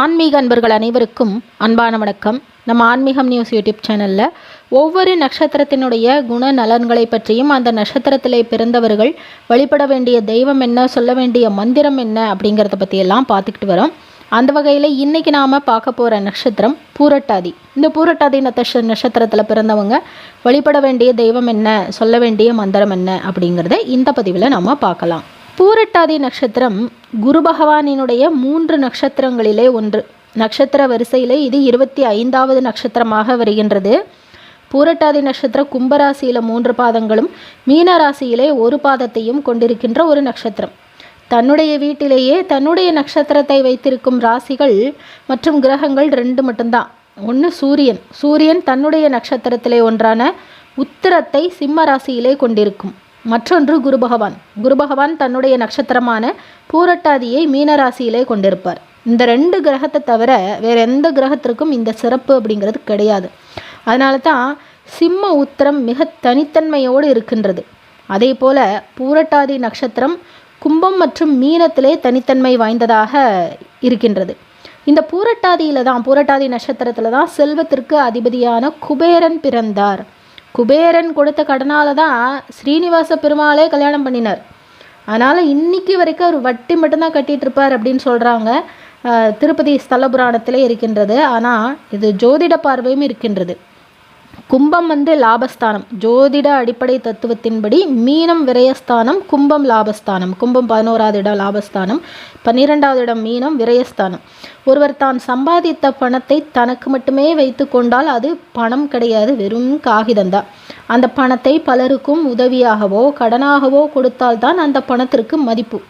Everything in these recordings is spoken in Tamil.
ஆன்மீக அன்பர்கள் அனைவருக்கும் அன்பான வணக்கம். நம்ம ஆன்மீகம் நியூஸ் யூடியூப் சேனலில் ஒவ்வொரு நட்சத்திரத்தினுடைய குண நலன்களை பற்றியும் அந்த நட்சத்திரத்திலே பிறந்தவர்கள் வழிபட வேண்டிய தெய்வம் என்ன சொல்ல வேண்டிய மந்திரம் என்ன அப்படிங்கிறத பற்றியெல்லாம் பார்த்துக்கிட்டு வரோம். அந்த வகையில் இன்றைக்கி நாம் பார்க்க போகிற நட்சத்திரம் பூரட்டாதி. இந்த பூரட்டாதி நட்ச நட்சத்திரத்தில் பிறந்தவங்க வழிபட வேண்டிய தெய்வம் என்ன சொல்ல வேண்டிய மந்திரம் என்ன அப்படிங்கிறத இந்த பதிவில் நாம் பார்க்கலாம். பூரட்டாதி நட்சத்திரம் குரு பகவானினுடைய மூன்று நட்சத்திரங்களிலே ஒன்று. நட்சத்திர வரிசையிலே இது இருபத்தி ஐந்தாவது நட்சத்திரமாக வருகின்றது. பூரட்டாதி நட்சத்திர கும்பராசியில் மூன்று பாதங்களும் மீன ராசியிலே ஒரு பாதத்தையும் கொண்டிருக்கின்ற ஒரு நட்சத்திரம். தன்னுடைய வீட்டிலேயே தன்னுடைய நட்சத்திரத்தை வைத்திருக்கும் ராசிகள் மற்றும் கிரகங்கள் ரெண்டு மட்டும்தான். ஒன்று சூரியன். சூரியன் தன்னுடைய நட்சத்திரத்திலே ஒன்றான உத்திரத்தை சிம்ம ராசியிலே கொண்டிருக்கும். மற்றொன்று குரு பகவான். குரு பகவான் தன்னுடைய நட்சத்திரமான பூரட்டாதியை மீனராசியிலே கொண்டிருப்பார். இந்த ரெண்டு கிரகத்தை தவிர வேற எந்த கிரகத்திற்கும் இந்த சிறப்பு அப்படிங்கிறது கிடையாது. அதனால தான் சிம்ம உத்திரம் மிக தனித்தன்மையோடு இருக்கின்றது. அதே போல பூரட்டாதி நட்சத்திரம் கும்பம் மற்றும் மீனத்திலே தனித்தன்மை வாய்ந்ததாக இருக்கின்றது. இந்த பூரட்டாதியில தான் பூரட்டாதி நட்சத்திரத்தில் தான் செல்வத்திற்கு அதிபதியான குபேரன் பிறந்தார். குபேரன் கொடுத்த கடனால தான் ஸ்ரீனிவாச பெருமாளே கல்யாணம் பண்ணினார். அதனால் இன்னைக்கு வரைக்கும் அவர் வட்டி மட்டும்தான் கட்டிட்டு இருப்பார் அப்படின்னு சொல்கிறாங்க திருப்பதி ஸ்தல புராணத்திலே இருக்கின்றது. ஆனால் இது ஜோதிட பார்வையும் இருக்கின்றது. கும்பம் வந்து லாபஸ்தானம். ஜோதிட அடிப்படை தத்துவத்தின்படி மீனம் விரயஸ்தானம் கும்பம் லாபஸ்தானம். கும்பம் பதினோராவது இடம் லாபஸ்தானம். பன்னிரெண்டாவது இடம் மீனம் விரயஸ்தானம். ஒருவர் தான் சம்பாதித்த பணத்தை தனக்கு மட்டுமே வைத்து கொண்டால் அது பணம் கிடையாது வெறும் காகிதம்தான் அந்த பணத்தை பலருக்கும் உதவியாகவோ கடனாகவோ கொடுத்தால்தான் அந்த பணத்திற்கு மதிப்பு.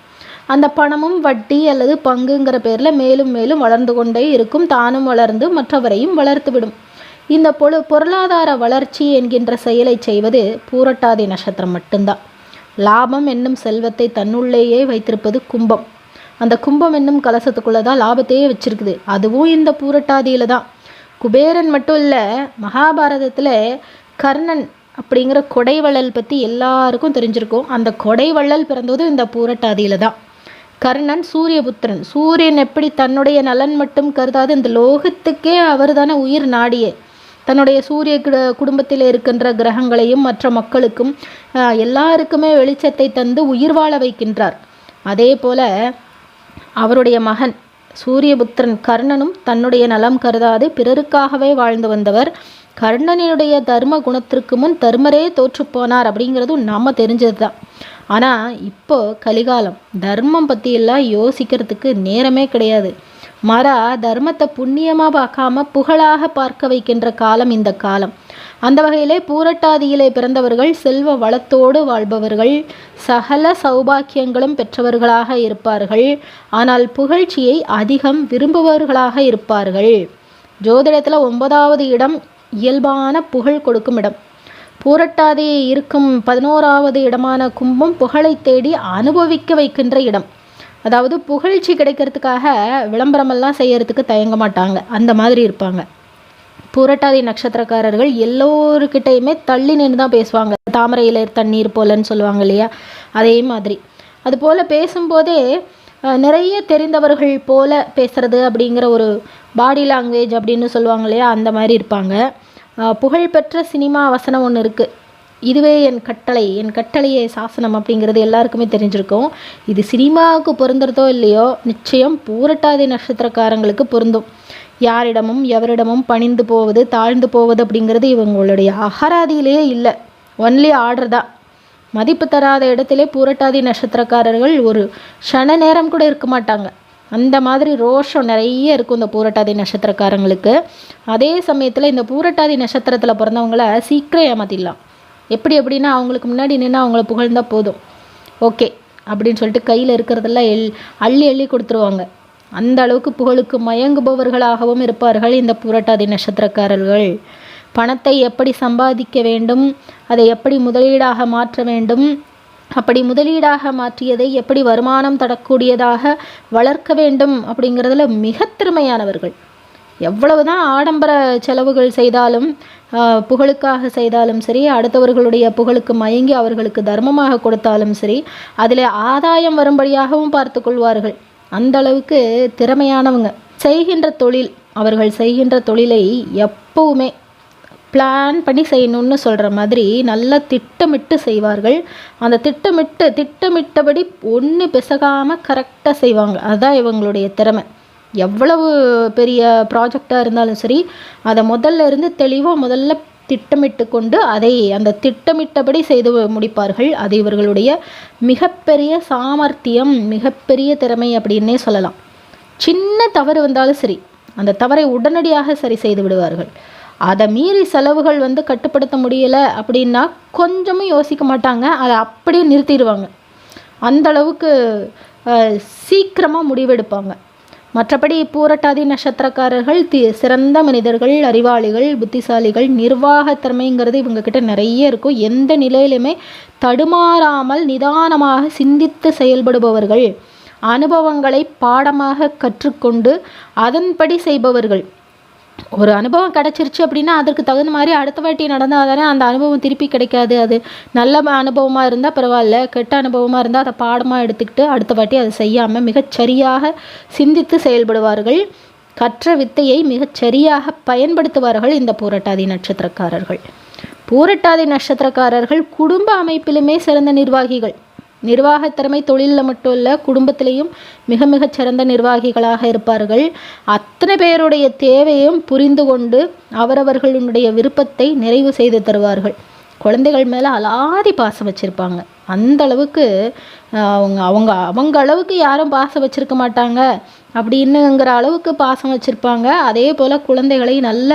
அந்த பணமும் வட்டி அல்லது பங்குங்கிற பேரில் மேலும் மேலும் வளர்ந்து கொண்டே இருக்கும். தானும் வளர்ந்து மற்றவரையும் வளர்த்துவிடும். இந்த பொழு பொருளாதார வளர்ச்சி என்கின்ற செயலை செய்வது பூரட்டாதி நட்சத்திரம் மட்டும்தான். லாபம் என்னும் செல்வத்தை தன்னுள்ளேயே வைத்திருப்பது கும்பம். அந்த கும்பம் என்னும் கலசத்துக்குள்ளே தான் லாபத்தையே வச்சிருக்குது. அதுவும் இந்த பூரட்டாதியில் தான். குபேரன் மட்டும் இல்லை மகாபாரதத்தில் கர்ணன் அப்படிங்கிற கொடைவள்ளல் பற்றி எல்லாருக்கும் தெரிஞ்சிருக்கும். அந்த கொடைவள்ளல் பிறந்ததும் இந்த பூரட்டாதியில் தான். கர்ணன் சூரியபுத்திரன். சூரியன் எப்படி தன்னுடைய நலன் மட்டும் கருதாது இந்த லோகத்துக்கே அவர் தானே உயிர் நாடியே. தன்னுடைய சூரிய குடும்பத்தில் இருக்கின்ற கிரகங்களையும் மற்ற மக்களுக்கும் எல்லாருக்குமே வெளிச்சத்தை தந்து உயிர் வாழ வைக்கின்றார். அதே போல அவருடைய மகன் சூரியபுத்திரன் கர்ணனும் தன்னுடைய நலம் கருதாது பிறருக்காகவே வாழ்ந்து வந்தவர். கர்ணனினுடைய தர்ம குணத்திற்கு முன் தர்மரே தோற்றுப்போனார் அப்படிங்கிறதும் நாம் தெரிஞ்சது தான் ஆனால் இப்போ கலிகாலம். தர்மம் பற்றியெல்லாம் யோசிக்கிறதுக்கு நேரமே கிடையாது. மாறா தர்மத்தை புண்ணியமாக பார்க்காம புகழாக பார்க்க வைக்கின்ற காலம் இந்த காலம். அந்த வகையிலே பூரட்டாதியிலே பிறந்தவர்கள் செல்வ வளத்தோடு வாழ்பவர்கள் சகல சௌபாக்கியங்களும் பெற்றவர்களாக இருப்பார்கள். ஆனால் புகழ்ச்சியை அதிகம் விரும்புபவர்களாக இருப்பார்கள். ஜோதிடத்தில் ஒன்பதாவது இடம் இயல்பான புகழ் கொடுக்கும் இடம். பூரட்டாதி இருக்கும் பதினோராவது இடமான கும்பம் புகழை தேடி அனுபவிக்க வைக்கின்ற இடம். அதாவது புகழ்ச்சி கிடைக்கிறதுக்காக விளம்பரமெல்லாம் செய்யறதுக்கு தயங்க மாட்டாங்க. அந்த மாதிரி இருப்பாங்க. புரட்டாதி நட்சத்திரக்காரர்கள் எல்லோருக்கிட்டையுமே தள்ளி நின்று தான் பேசுவாங்க. தாமரையில் தண்ணீர் போலன்னு சொல்லுவாங்க இல்லையா? அதே மாதிரி. அதுபோல் பேசும்போதே நிறைய தெரிந்தவர்கள் போல பேசுறது அப்படிங்கிற ஒரு பாடி லாங்குவேஜ் அப்படின்னு சொல்லுவாங்க இல்லையா? அந்த மாதிரி இருப்பாங்க. புகழ்பெற்ற சினிமா வசனம் ஒன்று இருக்குது இதுவே என் கட்டளை என் கட்டளையே சாசனம் அப்படிங்கிறது எல்லாருக்குமே தெரிஞ்சிருக்கும். இது சினிமாவுக்கு பொருந்துறதோ இல்லையோ நிச்சயம் பூரட்டாதி நட்சத்திரக்காரங்களுக்கு பொருந்தும். யாரிடமும் எவரிடமும் பணிந்து போவது தாழ்ந்து போவது அப்படிங்கிறது இவங்களுடைய அகராதியிலேயே இல்லை. ஒன்லி ஆர்டர் தான். மதிப்பு தராத இடத்திலே பூரட்டாதி நட்சத்திரக்காரர்கள் ஒரு ஷன நேரம் கூட இருக்க மாட்டாங்க. அந்த மாதிரி ரோஷம் நிறைய இருக்கும் இந்த பூரட்டாதி நட்சத்திரக்காரங்களுக்கு. அதே சமயத்தில் இந்த பூரட்டாதி நட்சத்திரத்தில் பிறந்தவங்கள சீக்கிரம் ஏமாத்திடலாம். எப்படி எப்படின்னா அவங்களுக்கு முன்னாடி நின்று அவங்கள புகழ்ந்தால் போதும். ஓகே அப்படின்னு சொல்லிட்டு கையில் இருக்கிறதெல்லாம் எல் அள்ளி அள்ளி கொடுத்துருவாங்க. அந்த அளவுக்கு புகழுக்கு மயங்குபவர்களாகவும் இருப்பார்கள் இந்த புரட்டாதி நட்சத்திரக்காரர்கள். பணத்தை எப்படி சம்பாதிக்க வேண்டும் அதை எப்படி முதலீடாக மாற்ற வேண்டும் அப்படி முதலீடாக மாற்றியதை எப்படி வருமானம் தரக்கூடியதாக வளர்க்க வேண்டும் அப்படிங்கிறதுல மிக திறமையானவர்கள். எவ்வளவுதான் ஆடம்பர செலவுகள் செய்தாலும் புகழுக்காக செய்தாலும் சரி அடுத்தவர்களுடைய புகழுக்கு மயங்கி அவர்களுக்கு தர்மமாக கொடுத்தாலும் சரி அதில் ஆதாயம் வரும்படியாகவும் பார்த்து கொள்வார்கள். அந்த அளவுக்கு திறமையானவங்க. செய்கின்ற தொழில் அவர்கள் செய்கின்ற தொழிலை எப்பவுமே பிளான் பண்ணி செய்யணும்னு சொல்கிற மாதிரி நல்லா திட்டமிட்டு செய்வார்கள். அந்த திட்டமிட்டு திட்டமிட்டபடி ஒன்று பிசகாமல் கரெக்டாக செய்வாங்க. அதுதான் இவங்களுடைய திறமை. எவ்வளவு பெரிய ப்ராஜெக்டாக இருந்தாலும் சரி அதை முதல்ல இருந்து தெளிவாக முதல்ல திட்டமிட்டு கொண்டு அதை அந்த திட்டமிட்டபடி செய்து முடிப்பார்கள். அது இவர்களுடைய மிகப்பெரிய சாமர்த்தியம் மிகப்பெரிய திறமை அப்படின்னே சொல்லலாம். சின்ன தவறு வந்தாலும் சரி அந்த தவறை உடனடியாக சரி செய்து விடுவார்கள். அதை மீறி செலவுகள் வந்து கட்டுப்படுத்த முடியலை அப்படின்னா கொஞ்சமும் யோசிக்க மாட்டாங்க. அதை அப்படியே நிறுத்திடுவாங்க. அந்த அளவுக்கு சீக்கிரமாக முடிவெடுப்பாங்க. மற்றபடி பூரட்டாதி நட்சத்திரக்காரர்கள் தி சிறந்த மனிதர்கள் அறிவாளிகள் புத்திசாலிகள் நிர்வாக திறமைங்கிறது இவங்கக்கிட்ட நிறைய இருக்கும். எந்த நிலையிலுமே தடுமாறாமல் நிதானமாக சிந்தித்து செயல்படுபவர்கள். அனுபவங்களை பாடமாக கற்றுக்கொண்டு அதன்படி செய்பவர்கள். ஒரு அனுபவம் கிடச்சிருச்சு அப்படின்னா அதற்கு தகுந்த மாதிரி அடுத்த வாட்டி நடந்தால் தானே அந்த அனுபவம் திருப்பி கிடைக்காது. அது நல்ல அனுபவமாக இருந்தால் பரவாயில்ல. கெட்ட அனுபவமாக இருந்தால் அதை பாடமாக எடுத்துக்கிட்டு அடுத்த வாட்டி அதை செய்யாமல் மிகச்சரியாக சிந்தித்து செயல்படுவார்கள். கற்ற வித்தையை மிகச்சரியாக பயன்படுத்துவார்கள் இந்த பூரட்டாதி நட்சத்திரக்காரர்கள். பூரட்டாதி நட்சத்திரக்காரர்கள் குடும்ப அமைப்பிலுமே சிறந்த நிர்வாகிகள். நிர்வாகத்திறமை தொழிலில் மட்டும் இல்லை குடும்பத்திலையும் மிக மிக சிறந்த நிர்வாகிகளாக இருப்பார்கள். அத்தனை பேருடைய தேவையும் புரிந்து கொண்டு அவரவர்களுடைய விருப்பத்தை நிறைவு செய்து தருவார்கள். குழந்தைகள் மேலே அலாதி பாசம் வச்சுருப்பாங்க. அந்த அளவுக்கு அவங்க அவங்க அவங்க அளவுக்கு யாரும் பாசம் வச்சுருக்க மாட்டாங்க. அப்படின்னுங்கிற அளவுக்கு பாசம் வச்சுருப்பாங்க. அதே போல் குழந்தைகளை நல்ல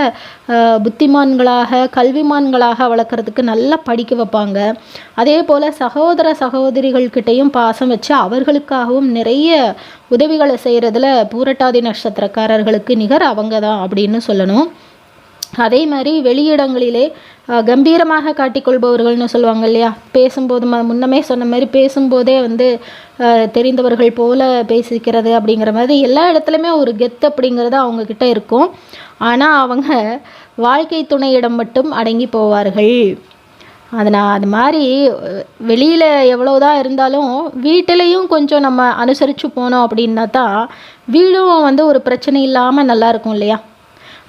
புத்திமான்களாக கல்விமான்களாக வளர்க்குறதுக்கு நல்லா படிக்க வைப்பாங்க. அதே போல் சகோதர சகோதரிகள்கிட்டையும் பாசம் வச்சு அவர்களுக்காகவும் நிறைய உதவிகளை செய்கிறதுல பூரட்டாதி நட்சத்திரக்காரர்களுக்கு நிகர் அவங்க தான் அப்படின்னு சொல்லணும். அதே மாதிரி வெளியிடங்களிலே கம்பீரமாக காட்டிக்கொள்பவர்கள்னு சொல்லுவாங்க இல்லையா? பேசும்போது ம முன்னமே சொன்ன மாதிரி பேசும்போதே வந்து தெரிந்தவர்கள் போல பேசிக்கிறது அப்படிங்கிற மாதிரி எல்லா இடத்துலையுமே ஒரு கெத் அப்படிங்கிறது அவங்கக்கிட்ட இருக்கும். ஆனால் அவங்க வாழ்க்கை துணையிடம் மட்டும் அடங்கி போவார்கள். அதனால் அது மாதிரி வெளியில் எவ்வளோதான் இருந்தாலும் வீட்டிலையும் கொஞ்சம் நம்ம அனுசரித்து போனோம் அப்படின்னா தான் வீடும் வந்து ஒரு பிரச்சனை இல்லாமல் நல்லா இருக்கும் இல்லையா?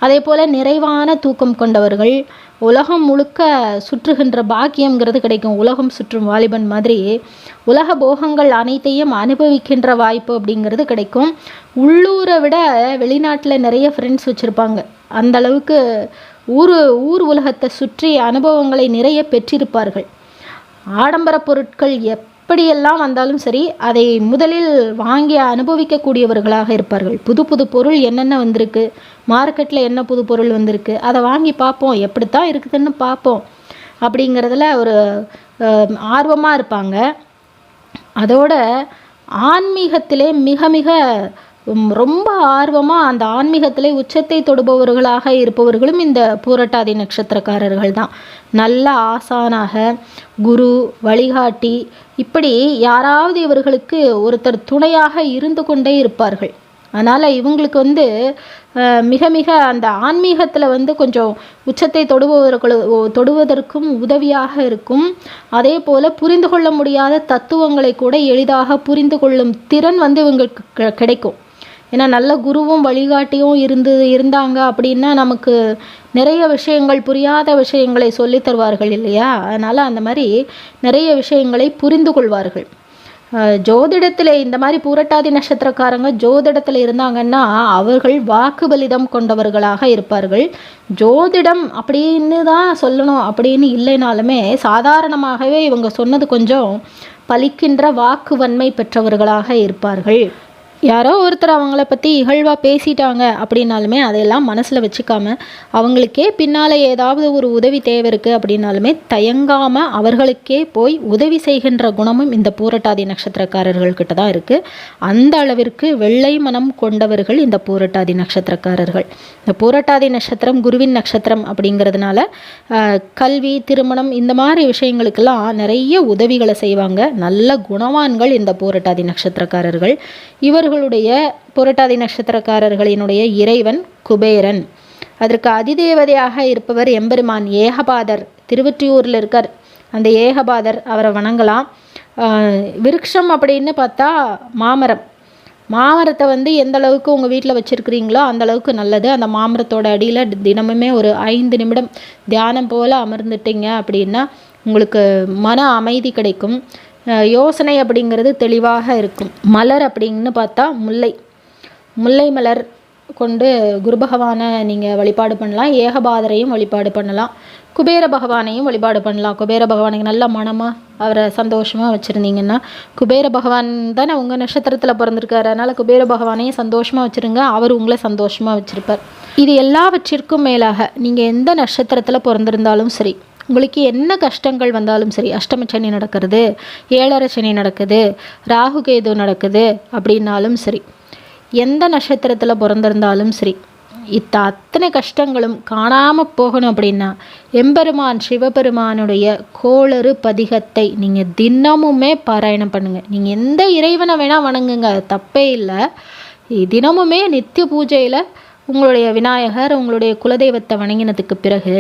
அதே போல் நிறைவான தூக்கம் கொண்டவர்கள் உலகம் முழுக்க சுற்றுகின்ற பாக்கியங்கிறது கிடைக்கும். உலகம் சுற்றும் வாலிபன் மாதிரி உலக போகங்கள் அனைத்தையும் அனுபவிக்கின்ற வாய்ப்பு அப்படிங்கிறது கிடைக்கும். உள்ளூரை விட வெளிநாட்டில் நிறைய ஃப்ரெண்ட்ஸ் வச்சுருப்பாங்க. அந்த அளவுக்கு ஊர் ஊர் உலகத்தை சுற்றி அனுபவங்களை நிறைய பெற்றிருப்பார்கள். ஆடம்பர பொருட்கள் எப் எப்படியெல்லாம் வந்தாலும் சரி அதை முதலில் வாங்கி அனுபவிக்கக்கூடியவர்களாக இருப்பார்கள். புது புது பொருள் என்னென்ன வந்திருக்கு மார்க்கெட்டில் என்ன புது பொருள் வந்திருக்கு அதை வாங்கி பார்ப்போம். எப்படித்தான் இருக்குதுன்னு பார்ப்போம். அப்படிங்கிறதுல ஒரு ஆர்வமாக இருப்பாங்க. அதோட ஆன்மீகத்திலே மிக மிக ரொம்ப ஆர்வமாக அந்த ஆன்மீகத்திலே உச்சத்தை தொடுபவர்களாக இருப்பவர்களும் இந்த பூரட்டாதி நட்சத்திரக்காரர்கள் தான். நல்ல ஆசானாக குரு வழிகாட்டி இப்படி யாராவது இவர்களுக்கு ஒருத்தர் துணையாக இருந்து கொண்டே இருப்பார்கள். அதனால் இவங்களுக்கு வந்து மிக மிக அந்த ஆன்மீகத்தில் வந்து கொஞ்சம் உச்சத்தை தொடுபவர்கள் தொடுவதற்கும் உதவியாக இருக்கும். அதே போல் புரிந்து கொள்ள முடியாத தத்துவங்களை கூட எளிதாக புரிந்து கொள்ளும் திறன் வந்து இவங்களுக்கு கிடைக்கும். ஏன்னா நல்ல குருவும் வழிகாட்டியும் இருந்து இருந்தாங்க அப்படின்னா நமக்கு நிறைய விஷயங்கள் புரியாத விஷயங்களை சொல்லி தருவார்கள் இல்லையா? அதனால் அந்த மாதிரி நிறைய விஷயங்களை புரிந்து கொள்வார்கள். ஜோதிடத்தில் இந்த மாதிரி பூரட்டாதி நட்சத்திரக்காரங்க ஜோதிடத்தில் இருந்தாங்கன்னா அவர்கள் வாக்குபலிதம் கொண்டவர்களாக இருப்பார்கள். ஜோதிடம் அப்படின்னு தான் சொல்லணும் அப்படின்னு இல்லைனாலுமே சாதாரணமாகவே இவங்க சொன்னது கொஞ்சம் பலிக்கின்ற வாக்குவன்மை பெற்றவர்களாக இருப்பார்கள். யாரோ ஒருத்தர் அவங்கள பற்றி இகழ்வாக பேசிட்டாங்க அப்படின்னாலுமே அதையெல்லாம் மனசில் வச்சுக்காம அவங்களுக்கே பின்னால் ஏதாவது ஒரு உதவி தேவை இருக்குது அப்படின்னாலுமே தயங்காமல் அவர்களுக்கே போய் உதவி செய்கின்ற குணமும் இந்த பூரட்டாதி நட்சத்திரக்காரர்கள்கிட்ட தான் இருக்குது அந்த அளவிற்கு வெள்ளை மனம் கொண்டவர்கள் இந்த பூரட்டாதி நட்சத்திரக்காரர்கள். இந்த பூரட்டாதி நட்சத்திரம் குருவின் நட்சத்திரம் அப்படிங்கிறதுனால கல்வி திருமணம் இந்த மாதிரி விஷயங்களுக்கெல்லாம் நிறைய உதவிகளை செய்வாங்க. நல்ல குணவான்கள் இந்த பூரட்டாதி நட்சத்திரக்காரர்கள். இவர் அவர்களுடைய புரட்டாதி நட்சத்திரக்காரர்களினுடைய இறைவன் குபேரன். அதற்கு அதிதேவதையாக இருப்பவர் எம்பெருமான் ஏகபாதர். திருவற்றியூரில் இருக்கார். அந்த ஏகபாதர் அவரை வணங்கலாம். விருட்சம் அப்படின்னு பார்த்தா மாமரம். மாமரத்தை வந்து எந்த அளவுக்கு உங்கள் வீட்டில் வச்சுருக்கிறீங்களோ அந்த அளவுக்கு நல்லது. அந்த மாமரத்தோட அடியில் தினமுமே ஒரு ஐந்து நிமிடம் தியானம் போல் அமர்ந்துட்டீங்க அப்படின்னா உங்களுக்கு மன அமைதி கிடைக்கும். யோசனை அப்படிங்கிறது தெளிவாக இருக்கும். மலர் அப்படின்னு பார்த்தா முல்லை. முல்லை மலர் கொண்டு குரு பகவானை நீங்கள் வழிபாடு பண்ணலாம். ஏகபாதரையும் வழிபாடு பண்ணலாம். குபேர பகவானையும் வழிபாடு பண்ணலாம். குபேர பகவானுக்கு நல்ல மனமாக அவரை சந்தோஷமாக வச்சுருந்தீங்கன்னா குபேர பகவான் தானே உங்கள் நட்சத்திரத்தில் பிறந்திருக்காரு. அதனால் குபேர பகவானையும் சந்தோஷமாக வச்சுருங்க. அவர் உங்களை சந்தோஷமாக வச்சுருப்பார். இது எல்லாவற்றிற்கும் மேலாக நீங்கள் எந்த நட்சத்திரத்தில் பிறந்திருந்தாலும் சரி உங்களுக்கு என்ன கஷ்டங்கள் வந்தாலும் சரி அஷ்டம சனி நடக்கிறது ஏழரை சனி நடக்குது ராகு கேது நடக்குது அப்படின்னாலும் சரி எந்த நட்சத்திரத்தில் பிறந்திருந்தாலும் சரி இத்த அத்தனை கஷ்டங்களும் காணாமல் போகணும் அப்படின்னா எம்பெருமான் சிவபெருமானுடைய கோளறு பதிகத்தை நீங்கள் தினமுமே பாராயணம் பண்ணுங்கள் நீங்கள் எந்த இறைவனை வேணால் வணங்குங்க அது தப்பே இல்லை. தினமுமே நித்திய பூஜையில் உங்களுடைய விநாயகர் உங்களுடைய குலதெய்வத்தை வணங்கினதுக்கு பிறகு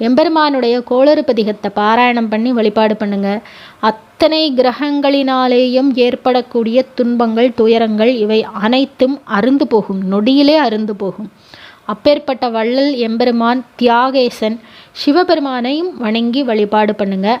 எம்பெருமானுடைய கோளறு பதிகத்தை பாராயணம் பண்ணி வழிபாடு பண்ணுங்க. அத்தனை கிரகங்களினாலேயும் ஏற்படக்கூடிய துன்பங்கள் துயரங்கள் இவை அனைத்தும் அருந்து போகும் நொடியிலே அருந்து போகும். அப்பேற்பட்ட வள்ளல் எம்பெருமான் தியாகேசன் சிவபெருமானையும் வணங்கி வழிபாடு பண்ணுங்கள்